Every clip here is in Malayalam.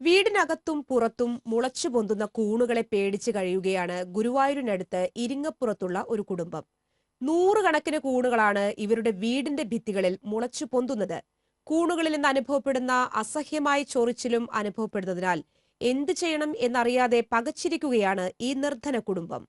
വീടിനകത്തും പുറത്തും മുളച്ചു പൊന്തുന്ന കൂണുകളെ പേടിച്ചു കഴിയുകയാണ് ഗുരുവായൂരിനടുത്ത് ഇരിങ്ങപ്പുറത്തുള്ള ഒരു കുടുംബം. നൂറുകണക്കിന് കൂണുകളാണ് ഇവരുടെ വീടിന്റെ ഭിത്തികളിൽ മുളച്ചു പൊന്തുന്നത്. കൂണുകളിൽ നിന്ന് അനുഭവപ്പെടുന്ന അസഹ്യമായ ചൊറിച്ചിലും അനുഭവപ്പെടുന്നതിനാൽ എന്തു ചെയ്യണം എന്നറിയാതെ പകച്ചിരിക്കുകയാണ് ഈ നിർധന കുടുംബം.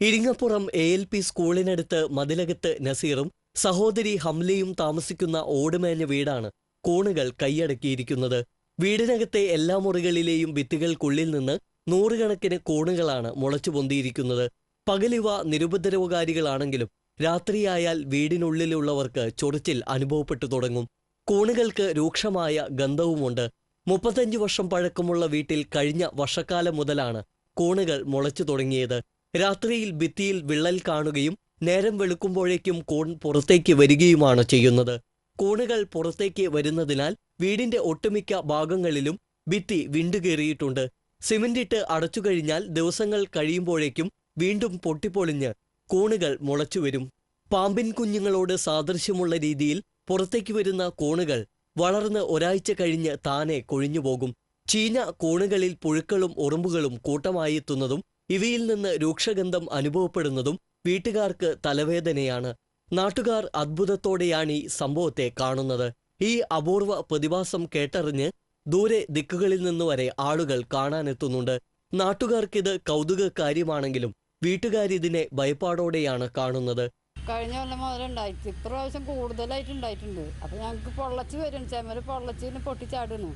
ഇരിങ്ങപ്പുറം എ എൽ പി സ്കൂളിനടുത്ത് മതിലകത്ത് നസീറും സഹോദരി ഹംലയും താമസിക്കുന്ന ഓടുമേഞ്ഞ വീടാണ് കൂണുകൾ കൈയടക്കിയിരിക്കുന്നത്. വീടിനകത്തെ എല്ലാ മുറികളിലെയും ഭിത്തികൾക്കുള്ളിൽ നിന്ന് നൂറുകണക്കിന് കോണുകളാണ് മുളച്ചു പൊന്തിയിരിക്കുന്നത്. പകലിവ നിരുപദ്രവകാരികളാണെങ്കിലും രാത്രിയായാൽ വീടിനുള്ളിലുള്ളവർക്ക് ചൊറിച്ചിൽ അനുഭവപ്പെട്ടു തുടങ്ങും. കൂണുകൾക്ക് രൂക്ഷമായ ഗന്ധവുമുണ്ട്. മുപ്പത്തഞ്ച് വർഷം പഴക്കമുള്ള വീട്ടിൽ കഴിഞ്ഞ വർഷക്കാലം മുതലാണ് കോണുകൾ മുളച്ചു തുടങ്ങിയത്. രാത്രിയിൽ ഭിത്തിയിൽ വിള്ളൽ കാണുകയും നേരം വെളുക്കുമ്പോഴേക്കും കോൺ പുറത്തേക്ക് വരികയുമാണ് ചെയ്യുന്നത്. കൂണുകൾ പുറത്തേക്ക് വരുന്നതിനാൽ വീടിന്റെ ഒട്ടുമിക്ക ഭാഗങ്ങളിലും ഭിത്തി വിണ്ടുകേറിയിട്ടുണ്ട് സിമെന്റിട്ട് അടച്ചു കഴിഞ്ഞാൽ ദിവസങ്ങൾ കഴിയുമ്പോഴേക്കും വീണ്ടും പൊട്ടിപ്പൊളിഞ്ഞ് കൂണുകൾ മുളച്ചുവരും. പാമ്പിൻ കുഞ്ഞുങ്ങളോട് സാദൃശ്യമുള്ള രീതിയിൽ പുറത്തേക്ക് വരുന്ന കോണുകൾ വളർന്ന് ഒരാഴ്ച കഴിഞ്ഞ് താനെ കൊഴിഞ്ഞുപോകും. ചീഞ്ഞ കോണുകളിൽ പുഴുക്കളും ഉറുമ്പുകളും കൂട്ടമായെത്തുന്നതും ഇവയിൽ നിന്ന് രൂക്ഷഗന്ധം അനുഭവപ്പെടുന്നതും വീട്ടുകാർക്ക് തലവേദനയാണ്. നാട്ടുകാർ അത്ഭുതത്തോടെയാണ് ഈ സംഭവത്തെ കാണുന്നത്. ഈ അപൂർവ പ്രതിഭാസം കേട്ടറിഞ്ഞ് ദൂരെ ദിക്കുകളിൽ നിന്ന് വരെ ആളുകൾ കാണാനെത്തുന്നുണ്ട്. നാട്ടുകാർക്കിത് കൗതുക കാര്യമാണെങ്കിലും വീട്ടുകാരിതിനെ ഭയപ്പാടോടെയാണ് കാണുന്നത്. കഴിഞ്ഞ കൊല്ലം മുതലുണ്ടായിട്ട് ഇപ്രാവശ്യം കൂടുതലായിട്ട് ഉണ്ടായിട്ടുണ്ട്. അപ്പൊ ഞങ്ങൾക്ക് പൊള്ളച്ച് വരും. ചെമ്മൽ പൊള്ളച്ചിന് പൊട്ടിച്ചാടുന്നു.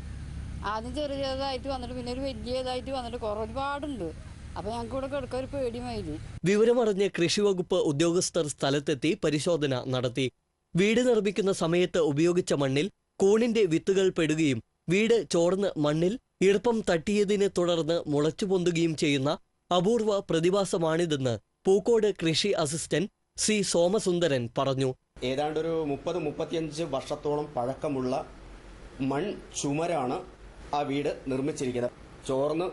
ആദ്യം ചെറിയതായിട്ട് വന്നിട്ട് പിന്നെ ഒരു വലിയതായിട്ട് വന്നിട്ട് കുറെ ഒരുപാടുണ്ട്. അപ്പൊ ഞങ്ങൾക്ക് ഇവിടെ കിടക്കാൻ ഒരു വിവരമറിഞ്ഞ് കൃഷിവകുപ്പ് ഉദ്യോഗസ്ഥർ സ്ഥലത്തെത്തി പരിശോധന നടത്തി. വീട് നിർമ്മിക്കുന്ന സമയത്ത് ഉപയോഗിച്ച മണ്ണിൽ കൂണിന്റെ വിത്തുകൾ പെടുകയും വീട് ചോർന്ന് മണ്ണിൽ ഈർപ്പം തട്ടിയതിനെ തുടർന്ന് മുളച്ചു പൊന്തുകയും ചെയ്യുന്ന അപൂർവ പ്രതിഭാസമാണിതെന്ന് പൂക്കോട് കൃഷി അസിസ്റ്റന്റ് സി സോമസുന്ദരൻ പറഞ്ഞു. ഏതാണ്ട് ഒരു മുപ്പത് മുപ്പത്തിയഞ്ച് വർഷത്തോളം പഴക്കമുള്ള മൺ ചുമരാണ് ആ വീട് നിർമ്മിച്ചിരിക്കുന്നത്. ചോർന്ന്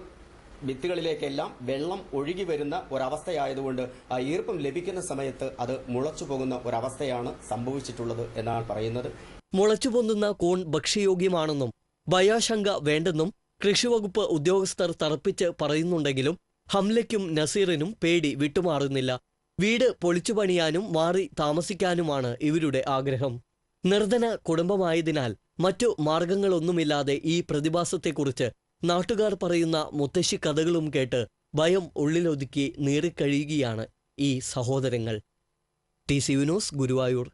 ഭിത്തികളിലേക്കെല്ലാം വെള്ളം ഒഴുകി വരുന്ന ഒരവസ്ഥയായതുകൊണ്ട് ആ ഈർപ്പം ലഭിക്കുന്ന സമയത്ത് അത് മുളച്ചു പോകുന്ന ഒരവസ്ഥയാണ് സംഭവിച്ചിട്ടുള്ളത് എന്നാണ് പറയുന്നത്. മുളച്ചു പൊന്തുന്ന കൂൺ ഭക്ഷ്യയോഗ്യമാണെന്നും ഭയാശങ്ക വേണ്ടെന്നും കൃഷിവകുപ്പ് ഉദ്യോഗസ്ഥർ തറപ്പിച്ച് പറയുന്നുണ്ടെങ്കിലും ഹംലയ്ക്കും നസീറിനും പേടി വിട്ടുമാറുന്നില്ല. വീട് പൊളിച്ചു പണിയാനും മാറി താമസിക്കാനുമാണ് ഇവരുടെ ആഗ്രഹം. നിർധന കുടുംബമായതിനാൽ മറ്റു മാർഗങ്ങളൊന്നുമില്ലാതെ ഈ പ്രതിഭാസത്തെക്കുറിച്ച് നാട്ടുകാർ പറയുന്ന മുത്തശ്ശി കഥകളും കേട്ട് ഭയം ഉള്ളിലൊതുക്കി നീറിക്കഴിയുകയാണ് ഈ സഹോദരങ്ങൾ. T C Vinos Guruvayur.